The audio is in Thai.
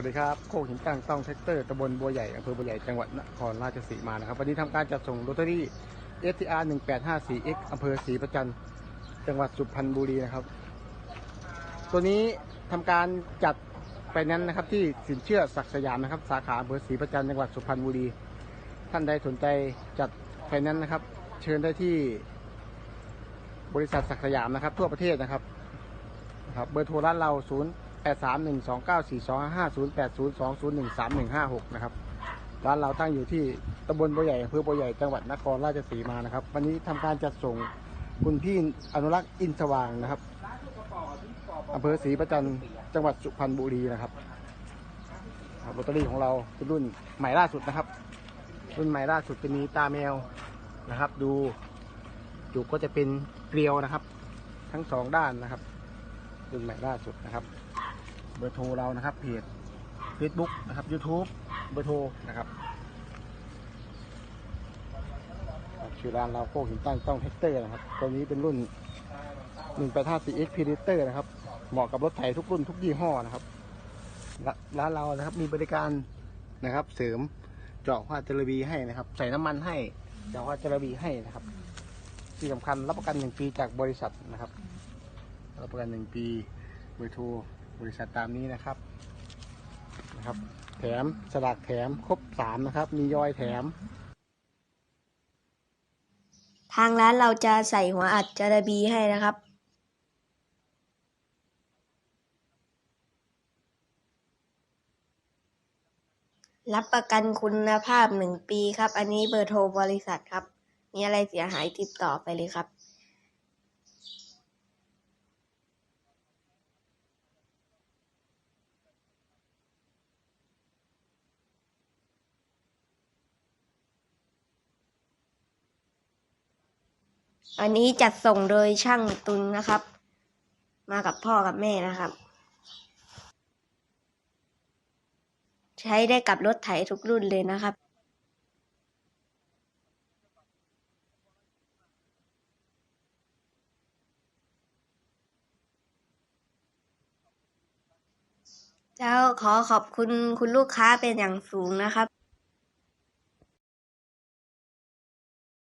วัสดีครับโคกหินตั้งต้องแท็กเตอร์ตำบลบัวใหญ่อำเภอบัวใหญ่จังหวัดนครราชสีมานะครับ วันนี้ทำการจัดส่งลอตเตอรี่ STR 1854X อำเภอศรีประจันจังหวัดสุพรรณบุรีนะครับ ตัวนี้ทำการจัดไปนั้นนะครับ ที่สินเชื่อศักสยามนะครับ สาขาอำเภอศรีประจันจังหวัดสุพรรณบุรี ท่านใดสนใจจัดไฟแนนซ์นะครับ เชิญได้ที่บริษัทศักสยามนะครับ ทั่วประเทศนะครับนะครับเบอร์โทรร้านเรา 0 8 3 1 2 9 4 2 5 0 8 0 2 0 1 3 1 5 6นย์แปดศูนย์สองศูนย์หนึ่งสามหนึ่งห้าหกนะครับร้านเราตั้งอยู่ที่ตำบลบัวใหญ่อำเภอบัวใหญ่จังหวัดนครราชสีมานะครับ วันนี้ทำการจัดส่งคุณพี่อนุรักษ์อินสว่างนะครับอำเภอศรีประจันต์จังหวัดสุพรรณบุรีนะครับรับลอตเตอรี่ของเราเป็นรุ่นใหม่ล่าสุดนะครับ รุ่นใหม่ล่าสุดจะมีตาแมวนะครับ ดูจุกก็จะเป็นเกลียวนะครับ ทั้งสองด้านนะครับ รุ่นใหม่ล่าสุดนะครับ เบอร์โทรเรานะครับเพจ Facebook นะครับ YouTube เบอร์โทรนะครับชื่อร้านเราโคกหินตั้งต้องเฮกเตอร์นะครับ ตัวนี้เป็นรุ่น185 4X Predator นะครับ เหมาะกับรถไถทุกรุ่นทุกยี่ห้อนะครับ ร้านเรานะครับมีบริการนะครับ เสริมเจาะว่าจระบีให้นะครับ ใส่น้ำมันให้เจาะว่าจระบีให้นะครับ ที่สำคัญรับประกันหนึ่งปีจากบริษัทนะครับ รับประกันหนึ่งปีเบอร์โทร บริษัทตามนี้นะครับนะครับ แถมสลากแถมครบสามนะครับ มียอยแถม ทางร้านเราจะใส่หัวอัดจาระบีให้นะครับรับประกันคุณภาพหนึ่งปีครับ อันนี้เบอร์โทรบริษัทครับ มีอะไรเสียหายติดต่อไปเลยครับ อันนี้จัดส่งโดยช่างตุนนะครับ มากับพ่อกับแม่นะครับ ใช้ได้กับรถไถทุกรุ่นเลยนะครับเจ้าขอขอบคุณคุณลูกค้าเป็นอย่างสูงนะครับ